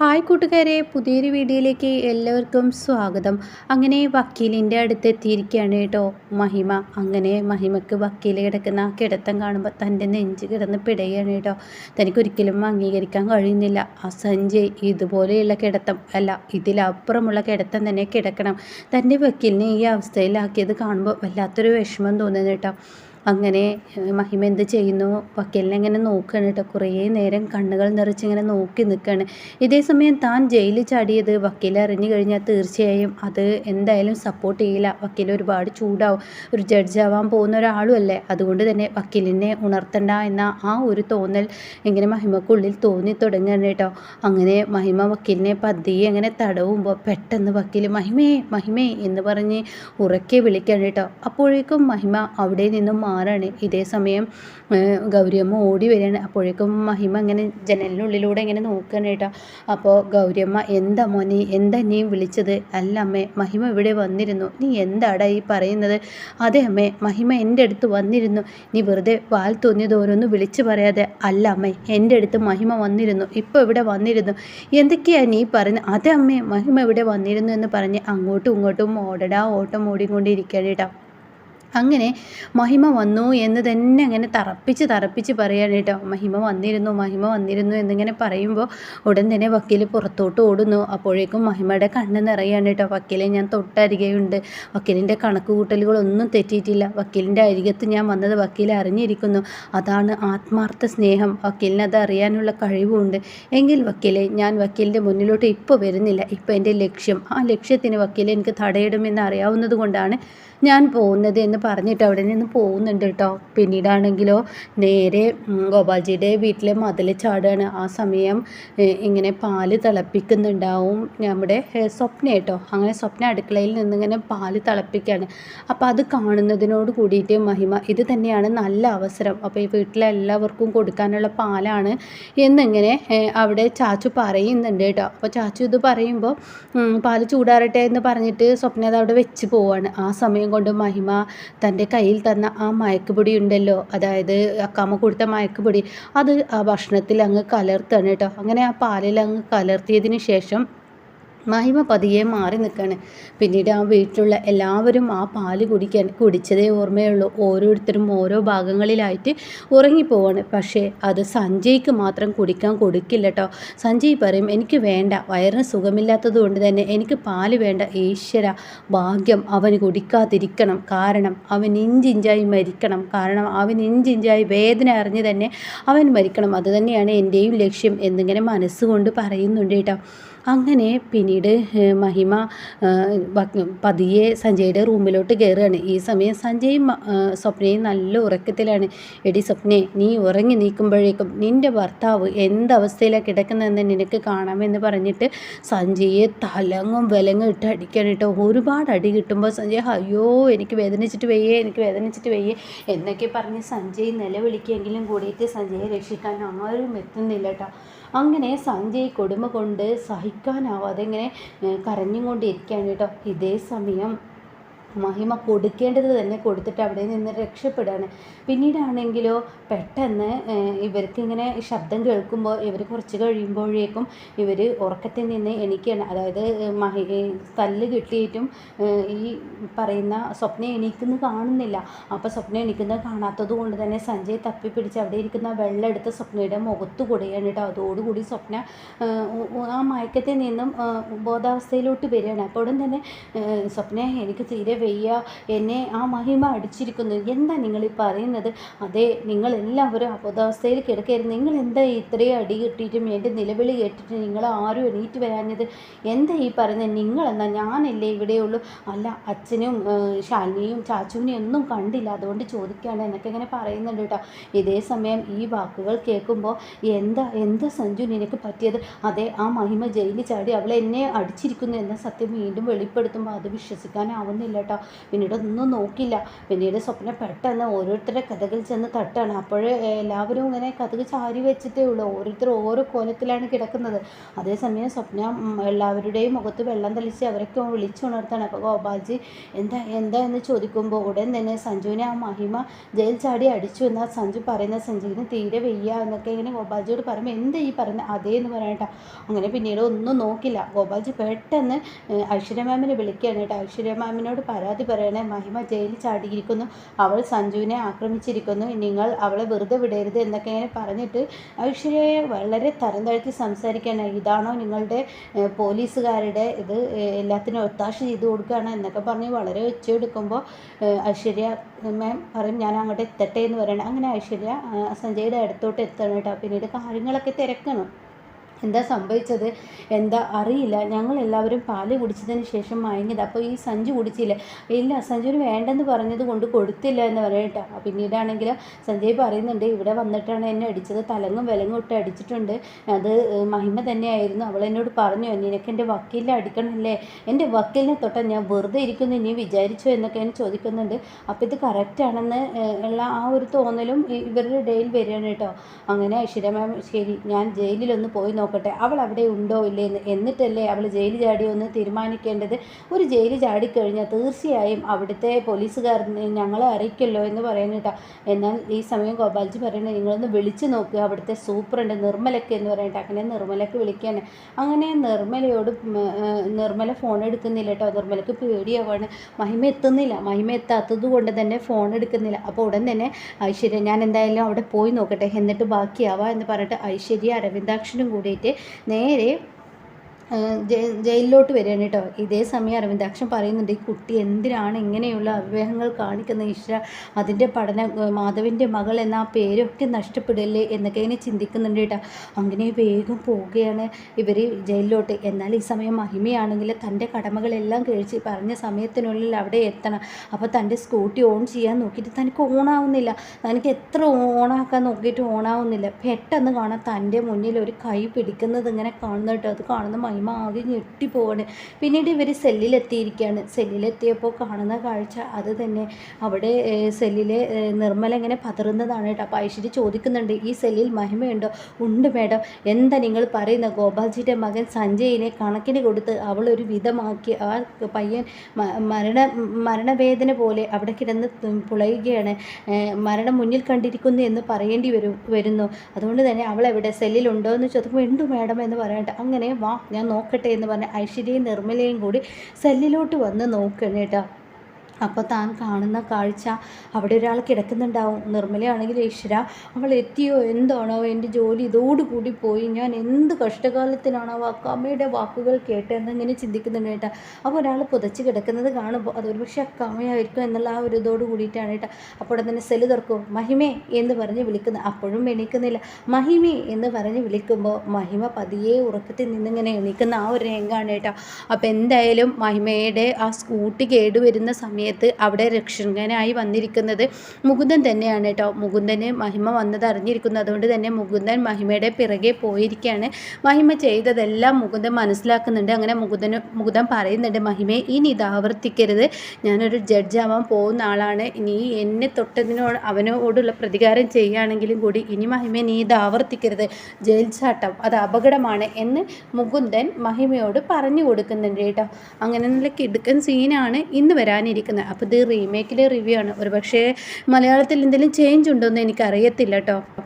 Hi കൂട്ടുകാരെ പുതിയൊരു വീഡിയോയിലേക്ക് എല്ലാവർക്കും സ്വാഗതം. അങ്ങനെ വക്കീലിന്റെ അടുത്ത് എത്തിയിരിക്കുകയാണ് കേട്ടോ മഹിമ. അങ്ങനെ മഹിമക്ക് വക്കീൽ കിടക്കുന്ന ആ കിടത്തം കാണുമ്പോൾ തന്റെ നെഞ്ച് കിടന്ന് പിടയാണ് കേട്ടോ. തനിക്കൊരിക്കലും അംഗീകരിക്കാൻ കഴിയുന്നില്ല. ആ സഞ്ജയ് ഇതുപോലെയുള്ള കിടത്തം അല്ല ഇതിലപ്പുറമുള്ള കിടത്തം തന്നെ കിടക്കണം. തന്റെ വക്കീലിനെ ഈ അവസ്ഥയിലാക്കിയത് കാണുമ്പോൾ വല്ലാത്തൊരു വിഷമം തോന്നുന്നു കേട്ടോ. അങ്ങനെ മഹിമ എന്ത് ചെയ്യുന്നു? വക്കീലിനെ ഇങ്ങനെ നോക്കുകയാണ് കേട്ടോ. കുറേ നേരം കണ്ണുകൾ നിറച്ചിങ്ങനെ നോക്കി നിൽക്കുകയാണ് ഇതേ സമയം താൻ ജയിലിൽ ചാടിയത് വക്കീൽ അറിഞ്ഞു കഴിഞ്ഞാൽ തീർച്ചയായും അത് എന്തായാലും സപ്പോർട്ട് ചെയ്യില്ല. വക്കീൽ ഒരുപാട് ചൂടാവും. ഒരു ജഡ്ജാവാൻ പോകുന്ന ഒരാളും അല്ലേ? അതുകൊണ്ട് തന്നെ വക്കീലിനെ ഉണർത്തണ്ട എന്ന ആ ഒരു തോന്നൽ ഇങ്ങനെ മഹിമക്കുള്ളിൽ തോന്നി തുടങ്ങുകയാണ് കേട്ടോ. അങ്ങനെ മഹിമ വക്കീലിനെ പതിയെ അങ്ങനെ തടവുമ്പോൾ പെട്ടെന്ന് വക്കീൽ മഹിമേ മഹിമേ എന്ന് പറഞ്ഞ് ഉറക്കെ വിളിക്കുകയാണ് കേട്ടോ. അപ്പോഴേക്കും മഹിമ അവിടെ നിന്നും മാറാണ്. ഇതേ സമയം ഗൗരിയമ്മ ഓടി വരികയാണ്. അപ്പോഴേക്കും മഹിമ ഇങ്ങനെ ജനലിനുള്ളിലൂടെ ഇങ്ങനെ നോക്കുകയാണ് കേട്ടോ. അപ്പോൾ ഗൗരിയമ്മ എന്താ മോനെ എന്താ നീ വിളിച്ചത്? അല്ല അമ്മേ മഹിമ ഇവിടെ വന്നിരുന്നു. നീ എന്താടാ ഈ പറയുന്നത്? അതെ അമ്മേ മഹിമ എന്റെ അടുത്ത് വന്നിരുന്നു. നീ വെറുതെ വാൽ തോന്നിയത് ഓരോന്ന് വിളിച്ചു പറയാതെ. അല്ല അമ്മേ എന്റെ അടുത്ത് മഹിമ വന്നിരുന്നു. ഇപ്പോൾ ഇവിടെ വന്നിരുന്നു. എന്തൊക്കെയാണ് നീ പറയുന്നത് അതെ അമ്മേ മഹിമ ഇവിടെ വന്നിരുന്നു എന്ന് പറഞ്ഞ് അങ്ങോട്ടും ഇങ്ങോട്ടും ഓടടാ ഓട്ടം ഓടിക്കൊണ്ടിരിക്കുകയാണ് കേട്ടോ. അങ്ങനെ മഹിമ വന്നു എന്ന് തന്നെ അങ്ങനെ തറപ്പിച്ച് തറപ്പിച്ച് പറയാണ് കേട്ടോ. മഹിമ വന്നിരുന്നു മഹിമ വന്നിരുന്നു എന്നിങ്ങനെ പറയുമ്പോൾ ഉടൻ തന്നെ വക്കീൽ പുറത്തോട്ട് ഓടുന്നു. അപ്പോഴേക്കും മഹിമയുടെ കണ്ണ് നിറയാണ് കേട്ടോ. വക്കീലെ ഞാൻ തൊട്ടരികെയുണ്ട്. വക്കീലിന്റെ കണക്ക് കൂട്ടലുകളൊന്നും തെറ്റിയിട്ടില്ല. വക്കീലിന്റെ അരികത്ത് ഞാൻ വന്നത് വക്കീൽ അറിഞ്ഞിരിക്കുന്നു. അതാണ് ആത്മാർത്ഥ സ്നേഹം. വക്കീലിന് അത് അറിയാനുള്ള കഴിവുമുണ്ട് എങ്കിൽ വക്കീലെ ഞാൻ വക്കീലിന്റെ മുന്നിലോട്ട് ഇപ്പോൾ വരുന്നില്ല. ഇപ്പോൾ എന്റെ ലക്ഷ്യം. ആ ലക്ഷ്യത്തിന് വക്കീലെ എനിക്ക് തടയിടുമെന്ന് അറിയാവുന്നത് കൊണ്ടാണ് ഞാൻ പോകുന്നത് എന്ന് പറഞ്ഞിട്ട് അവിടെ നിന്ന് പോകുന്നുണ്ട് കേട്ടോ. പിന്നീടാണെങ്കിലോ നേരെ ഗോപാൽജിയുടെ വീട്ടിലെ മതിൽ ചാടുകയാണ് ആ സമയം ഇങ്ങനെ പാൽ തിളപ്പിക്കുന്നുണ്ടാവും. നമ്മുടെ സ്വപ്ന കേട്ടോ. അങ്ങനെ സ്വപ്ന അടുക്കളയിൽ നിന്നിങ്ങനെ പാൽ തിളപ്പിക്കുകയാണ് അപ്പോൾ അത് കാണുന്നതിനോട് കൂടിയിട്ട് മഹിമ ഇത് തന്നെയാണ് നല്ല അവസരം. അപ്പോൾ ഈ വീട്ടിലെല്ലാവർക്കും കൊടുക്കാനുള്ള പാലാണ് എന്നിങ്ങനെ അവിടെ ചാച്ചു പറയുന്നുണ്ട് കേട്ടോ. അപ്പോൾ ചാച്ചു ഇത് പറയുമ്പോൾ പാൽ ചൂടാറട്ടെ എന്ന് പറഞ്ഞിട്ട് സ്വപ്ന അത് അവിടെ വെച്ച് പോവാണ്. ആ സമയം കൊണ്ട് മഹിമ തന്റെ കയ്യിൽ തന്ന ആ മയക്കുപൊടി ഉണ്ടല്ലോ. അതായത് അക്കാമ കൊടുത്ത മയക്കുപൊടി. അത് ആ ഭക്ഷണത്തിൽ അങ്ങ് കലർത്താണ് കേട്ടോ. അങ്ങനെ ആ പാലിൽ അങ്ങ് കലർത്തിയതിന് ശേഷം മഹിമ പതിയെ മാറി നിൽക്കുകയാണ് പിന്നീട് ആ വീട്ടിലുള്ള എല്ലാവരും ആ പാൽ കുടിക്കാൻ കുടിച്ചതേ ഓർമ്മയുള്ളൂ. ഓരോരുത്തരും ഓരോ ഭാഗങ്ങളിലായിട്ട് ഉറങ്ങിപ്പോവാണ്. പക്ഷേ അത് സഞ്ജയ്ക്ക് മാത്രം കുടിക്കാൻ കൊടുക്കില്ല കേട്ടോ സഞ്ജയ് പറയും എനിക്ക് വേണ്ട. വയറിന് സുഖമില്ലാത്തത് കൊണ്ട് തന്നെ എനിക്ക് പാൽ വേണ്ട. ഈശ്വര ഭാഗ്യം അവന് കുടിക്കാതിരിക്കണം. കാരണം അവൻ ഇഞ്ചിഞ്ചായി മരിക്കണം. കാരണം അവൻ ഇഞ്ചിഞ്ചായി വേദന അറിഞ്ഞ് തന്നെ അവൻ മരിക്കണം. അതുതന്നെയാണ് എന്റെയും ലക്ഷ്യം എന്നിങ്ങനെ മനസ്സുകൊണ്ട് പറയുന്നുണ്ട് കേട്ടോ അങ്ങനെ പിന്നീട് മഹിമ പതിയെ സഞ്ജയുടെ റൂമിലോട്ട് കയറുകയാണ് ഈ സമയം സഞ്ജയും സ്വപ്നയും നല്ല ഉറക്കത്തിലാണ്. എടി സ്വപ്നെ നീ ഉറങ്ങി നീക്കുമ്പോഴേക്കും നിന്റെ ഭർത്താവ് എന്തവസ്ഥയിലാണ് കിടക്കുന്നതെന്ന് നിനക്ക് കാണാമെന്ന് പറഞ്ഞിട്ട് സഞ്ജയെ തലങ്ങും വിലങ്ങും ഇട്ട് അടിക്കാൻ കേട്ടോ. ഒരുപാട് അടി കിട്ടുമ്പോൾ സഞ്ജയ് അയ്യോ എനിക്ക് വേദനിച്ചിട്ട് വയ്യേ എനിക്ക് വേദനിച്ചിട്ട് വയ്യേ എന്നൊക്കെ പറഞ്ഞ് സഞ്ജയ് നിലവിളിക്കുമെങ്കിലും കൂടിയിട്ട് സഞ്ജയെ രക്ഷിക്കാൻ ആരും എത്തുന്നില്ല കേട്ടോ. അങ്ങനെ സഞ്ജയ് കൊടുമ കൊണ്ട് സഹിക്കാനാവാതെ ഇങ്ങനെ കരഞ്ഞുകൊണ്ടിരിക്കുകയാണ് കേട്ടോ. ഇതേ സമയം മഹിമ കൊടുക്കേണ്ടത് തന്നെ കൊടുത്തിട്ട് അവിടെ നിന്ന് രക്ഷപ്പെടുകയാണ്. പിന്നീടാണെങ്കിലോ പെട്ടെന്ന് ഇവർക്ക് ഇങ്ങനെ ശബ്ദം കേൾക്കുമ്പോൾ ഇവർ കുറച്ച് കഴിയുമ്പോഴേക്കും ഇവർ ഉറക്കത്തിൽ നിന്ന് എണീക്കുകയാണ്. അതായത് മഹി തല്ല് കിട്ടിയിട്ടും ഈ പറയുന്ന സ്വപ്ന എണീക്കുന്ന കാണുന്നില്ല. അപ്പോൾ സ്വപ്ന എണീക്കുന്നത് കാണാത്തത് കൊണ്ട് തന്നെ സഞ്ജയ് തപ്പി പിടിച്ച് അവിടെ ഇരിക്കുന്ന വെള്ളം എടുത്ത് സ്വപ്നയുടെ മുഖത്ത് കൊടുക്കുകയാണ് കേട്ടോ. അതോടുകൂടി സ്വപ്ന ആ മയക്കത്തിൽ നിന്നും ബോധാവസ്ഥയിലോട്ട് വരികയാണ്. അപ്പോൾ ഉടൻ തന്നെ സ്വപ്ന എനിക്ക് തീരെ വയ്യ എന്നെ ആ മഹിമ അടിച്ചിരിക്കുന്നു. എന്താ നിങ്ങൾ ഈ പറയുന്നത്? അതെ നിങ്ങൾ എല്ലാവരും അബോധാവസ്ഥയിൽ കിടക്കായിരുന്നു നിങ്ങൾ എന്താ ഇത്രയും അടി കിട്ടിയിട്ടും എന്റെ നിലവിളി കേട്ടിട്ട് നിങ്ങൾ ആരും എണീറ്റ് വരാഞ്ഞത്? എന്താ ഈ പറയുന്നത്? നിങ്ങളെന്നാ? ഞാനല്ലേ ഇവിടെയുള്ളൂ. അല്ല അച്ഛനും ശാലിനിയും ചാച്ചുവിനെയും ഒന്നും കണ്ടില്ല. അതുകൊണ്ട് ചോദിക്കുകയാണ് എന്നൊക്കെ ഇങ്ങനെ പറയുന്നുണ്ട് കേട്ടോ. ഇതേ സമയം ഈ വാക്കുകൾ കേൾക്കുമ്പോൾ എന്താ എന്താ സഞ്ജു നിനക്ക് പറ്റിയത്? അതെ ആ മഹിമ ജയിലിൽ ചാടി അവൾ എന്നെ അടിച്ചിരിക്കുന്നു എന്ന സത്യം വീണ്ടും വെളിപ്പെടുത്തുമ്പോൾ അത് വിശ്വസിക്കാനാവുന്നില്ല കേട്ടോ. പിന്നീട് ഒന്നും നോക്കില്ല പിന്നീട് സ്വപ്ന പെട്ടെന്ന് ഓരോരുത്തരുടെ കഥകൾ ചെന്ന് തട്ടാണ്. അപ്പോഴേ എല്ലാവരും ഇങ്ങനെ കഥകൾ ചാരി വെച്ചിട്ടേ ഉള്ളൂ. ഓരോരുത്തർ ഓരോ കോലത്തിലാണ് കിടക്കുന്നത്. അതേസമയം സ്വപ്ന എല്ലാവരുടെയും മുഖത്ത് വെള്ളം തളിച്ച് അവരൊക്കെ വിളിച്ചുണർത്താണ് അപ്പോൾ ഗോപാൽജി എന്താ എന്താ? എന്ന് ചോദിക്കുമ്പോൾ ഉടൻ തന്നെ സഞ്ജുവിനെ ആ മഹിമ ജയിൽ ചാടി അടിച്ചു എന്നാൽ സഞ്ജു പറയുന്ന സഞ്ജുവിന് തീരെ വയ്യ എന്നൊക്കെ ഇങ്ങനെ ഗോപാൽജിയോട് പറയുമ്പോൾ എന്താ ഈ പറഞ്ഞ അതേ എന്ന് പറയട്ടെ അങ്ങനെ പിന്നീട് ഒന്നും നോക്കില്ല ഗോപാൽജി പെട്ടെന്ന് ഐശ്വര്യ മാമിനെ വിളിക്കുകയാണ് കേട്ടോ. ഐശ്വര്യ മാമിനോട് പരാതി പറയണേ. മഹിമ ജയിലിൽ ചാടിയിരിക്കുന്നു. അവൾ സഞ്ജുവിനെ ആക്രമിച്ചിരിക്കുന്നു. നിങ്ങൾ അവളെ വെറുതെ വിടരുത് എന്നൊക്കെ ഇങ്ങനെ പറഞ്ഞിട്ട് ഐശ്വര്യയെ വളരെ തരം താഴ്ത്തി സംസാരിക്കുകയാണ്. ഇതാണോ നിങ്ങളുടെ പോലീസുകാരുടെ ഇത് എല്ലാത്തിനും ഒത്താശ ചെയ്ത് കൊടുക്കുകയാണ് എന്നൊക്കെ പറഞ്ഞ് വളരെ ഒച്ചയെടുക്കുമ്പോൾ ഏഹ്, ഐശ്വര്യ മാം പറയും ഞാൻ അങ്ങോട്ട് എത്തട്ടെ എന്ന് പറയണം. അങ്ങനെ ഐശ്വര്യ സഞ്ജയുടെ അടുത്തോട്ട് എത്തണം കേട്ടോ. പിന്നീട് കാര്യങ്ങളൊക്കെ തിരക്കണം. എന്താ സംഭവിച്ചത്? എന്താ അറിയില്ല. ഞങ്ങൾ എല്ലാവരും പാൽ കുടിച്ചതിന് ശേഷം മയങ്ങിയത്. അപ്പോൾ ഈ സഞ്ജു കുടിച്ചില്ല. ഇല്ല സഞ്ജുവിന് വേണ്ടെന്ന് പറഞ്ഞത് കൊണ്ട് കൊടുത്തില്ല എന്ന് പറയട്ടോ. പിന്നീടാണെങ്കിൽ സഞ്ജയ് പറയുന്നുണ്ട് ഇവിടെ വന്നിട്ടാണ് എന്നെ അടിച്ചത്. തലങ്ങും വിലങ്ങും ഇട്ട് അടിച്ചിട്ടുണ്ട്. അത് മഹിമ തന്നെയായിരുന്നു. അവൾ എന്നോട് പറഞ്ഞു നിനക്ക് എന്റെ വക്കീലിനെ അടിക്കണമല്ലേ? എന്റെ വക്കീലിനെ തൊട്ടാൽ ഞാൻ വെറുതെ ഇരിക്കുന്നു. നീ വിചാരിച്ചോ എന്നൊക്കെ ഞാൻ ചോദിക്കുന്നുണ്ട്. അപ്പോൾ ഇത് കറക്റ്റാണെന്ന് ഉള്ള ആ ഒരു തോന്നലും ഇവരുടെ ഇടയിൽ വരികയാണ് കേട്ടോ. അങ്ങനെ ഐശ്വര്യ മാം ശരി ഞാൻ ജയിലിലൊന്ന് പോയി നോക്കട്ടെ അവൾ അവിടെ ഉണ്ടോ ഇല്ലേ എന്ന്. എന്നിട്ടല്ലേ അവൾ ജയിൽ ചാടിയോ എന്ന് തീരുമാനിക്കേണ്ടത്? ഒരു ജയിലിൽ ചാടിക്കഴിഞ്ഞാൽ തീർച്ചയായും അവിടുത്തെ പോലീസുകാർ ഞങ്ങളെ അറിയിക്കല്ലോ എന്ന് പറയുന്നത് എന്നാൽ ഈ സമയം ഗോപാൽജി പറയണേ നിങ്ങളൊന്ന് വിളിച്ചു നോക്കുക അവിടുത്തെ സൂപ്രണ്ട് നിർമ്മലക്ക് എന്ന് പറയട്ടെ അങ്ങനെ നിർമ്മലക്ക് വിളിക്കുകയാണ്. അങ്ങനെ നിർമ്മലയോട് നിർമ്മല ഫോൺ എടുക്കുന്നില്ല കേട്ടോ. നിർമ്മലക്ക് പേടിയാവാണ്. മഹിമ എത്തുന്നില്ല. മഹിമ എത്താത്തത് കൊണ്ട് തന്നെ ഫോൺ എടുക്കുന്നില്ല. അപ്പോൾ ഉടൻ തന്നെ ഐശ്വര്യ ഞാൻ എന്തായാലും അവിടെ പോയി നോക്കട്ടെ. എന്നിട്ട് ബാക്കിയാവാം എന്ന് പറഞ്ഞിട്ട് ഐശ്വര്യ അരവിന്ദാക്ഷനും കൂടിയിട്ട് നേരെ ജയിലിലോട്ട് വരികയാണ് കേട്ടോ. ഇതേ സമയം അരവിന്ദാക്ഷൻ പറയുന്നുണ്ട് ഈ കുട്ടി എന്തിനാണ് ഇങ്ങനെയുള്ള അവിവേഹങ്ങൾ കാണിക്കുന്ന ഈശ്വര? അതിന്റെ പഠന മാധവിന്റെ മകൾ എന്ന ആ പേരൊക്കെ നഷ്ടപ്പെടില്ലേ? എന്നൊക്കെ ഇങ്ങനെ ചിന്തിക്കുന്നുണ്ട് കേട്ടോ. അങ്ങനെ വേഗം പോവുകയാണ് ഇവർ ജയിലിലോട്ട്. എന്നാൽ ഈ സമയം മഹിമയാണെങ്കിൽ തന്റെ കടമകളെല്ലാം കഴിച്ച് പറഞ്ഞ സമയത്തിനുള്ളിൽ അവിടെ എത്തണം. അപ്പോൾ തന്റെ സ്കൂട്ടി ഓൺ ചെയ്യാൻ നോക്കിയിട്ട് തനിക്ക് ഓണാവുന്നില്ല. തനിക്ക് എത്ര ഓണാക്കാൻ നോക്കിയിട്ട് ഓണാവുന്നില്ല. പെട്ടെന്ന് കാണാൻ തന്റെ മുന്നിൽ ഒരു കൈ പിടിക്കുന്നത് ഇങ്ങനെ കാണുന്നിട്ട് അത് കാണുന്ന മഹിമ ആകെ ഞെട്ടിപ്പോവാണ്. പിന്നീട് ഇവർ സെല്ലിലെത്തിയിരിക്കുകയാണ് സെല്ലിലെത്തിയപ്പോൾ കാണുന്ന കാഴ്ച അത് തന്നെ. അവിടെ സെല്ലിലെ നിർമ്മല ഇങ്ങനെ പതറുന്നതാണ് കേട്ടോ. അപ്പോൾ ഐശ്വര്യ ചോദിക്കുന്നുണ്ട് ഈ സെല്ലിൽ മഹിമയുണ്ടോ? ഉണ്ട് മേഡം. എന്താ നിങ്ങൾ പറയുന്ന ഗോപാൽജിയുടെ മകൻ സഞ്ജയിനെ കണക്കിന് കൊടുത്ത് അവൾ ഒരു വിധമാക്കി. ആ പയ്യൻ മരണ മരണവേദന പോലെ അവിടെ കിടന്ന് പുളയുകയാണ്. മരണം മുന്നിൽ കണ്ടിരിക്കുന്നു എന്ന് പറയേണ്ടി വരും വരുന്നു. അതുകൊണ്ട് തന്നെ അവൾ എവിടെ? സെല്ലിലുണ്ടോ എന്ന് ചോദിക്കുമ്പോൾ ഉണ്ട് മേഡം എന്ന് പറയട്ടെ അങ്ങനെ വാ ഞാൻ നോക്കട്ടെ എന്ന് പറഞ്ഞ് ഐശ്വര്യയും നിർമ്മലയും കൂടി സെല്ലിലോട്ട് വന്ന് നോക്കണം അപ്പോൾ താൻ കാണുന്ന കാഴ്ച അവിടെ ഒരാൾ കിടക്കുന്നുണ്ടാവും. നിർമ്മലയാണെങ്കിൽ ഈശ്വര അവൾ എത്തിയോ? എന്താണോ എന്റെ ജോലി? ഇതോടുകൂടി പോയി. ഞാൻ എന്ത് കഷ്ടകാലത്തിനാണോ വാക്ക് അമ്മയുടെ വാക്കുകൾ കേട്ടതെന്ന് ഇങ്ങനെ ചിന്തിക്കുന്നുണ്ട് കേട്ടോ. അപ്പോൾ ഒരാൾ പുതച്ച് കിടക്കുന്നത് കാണുമ്പോൾ അതൊരു പക്ഷേ അക്കാമയായിരിക്കും എന്നുള്ള ആ ഒരു ഇതോട് കൂടിയിട്ടാണ് കേട്ടോ. അപ്പോൾ തന്നെ സെൽ തുറക്കും. മഹിമേ എന്ന് പറഞ്ഞ് വിളിക്കുന്നത് അപ്പോഴും എണീക്കുന്നില്ല. മഹിമേ എന്ന് പറഞ്ഞ് വിളിക്കുമ്പോൾ മഹിമ പതിയെ ഉറക്കത്തിൽ നിന്നിങ്ങനെ എണീക്കുന്ന ആ ഒരു രംഗമാണ് കേട്ടോ. അപ്പോൾ എന്തായാലും മഹിമയുടെ ആ സ്കൂട്ടി കേടുവരുന്ന സമയത്ത് അവിടെ രക്ഷകനായി വന്നിരിക്കുന്നത് മുകുന്ദൻ തന്നെയാണ് കേട്ടോ. മുകുന്ദന് മഹിമ വന്നത് അറിഞ്ഞിരിക്കുന്നു. അതുകൊണ്ട് തന്നെ മുകുന്ദൻ മഹിമയുടെ പിറകെ പോയിരിക്കുകയാണ്. മഹിമ ചെയ്തതെല്ലാം മുകുന്ദൻ മനസ്സിലാക്കുന്നുണ്ട്. അങ്ങനെ മുകുന്ദന് മുകുന്ദൻ പറയുന്നുണ്ട് മഹിമയെ ഇനി ഇത് ആവർത്തിക്കരുത്. ഞാനൊരു ജഡ്ജാവാൻ പോകുന്ന ആളാണ്. ഇനി എന്നെ തൊട്ടതിനോട് അവനോടുള്ള പ്രതികാരം ചെയ്യുകയാണെങ്കിലും കൂടി ഇനി മഹിമയെ നീ ഇത് ആവർത്തിക്കരുത്. ജയിൽ ചാട്ടം അത് അപകടമാണ് എന്ന് മുകുന്ദൻ മഹിമയോട് പറഞ്ഞു കൊടുക്കുന്നുണ്ട് കേട്ടോ. അങ്ങനെ നല്ല കിടുക്കൻ സീനാണ് ഇന്ന് വരാനിരിക്കുന്നത്. അപ്പോൾ ഇത് റീമേക്കിലെ റിവ്യൂ ആണ്. ഒരുപക്ഷേ മലയാളത്തിൽ എന്തെങ്കിലും ചേഞ്ച് ഉണ്ടോ എന്ന് എനിക്കറിയത്തില്ല കേട്ടോ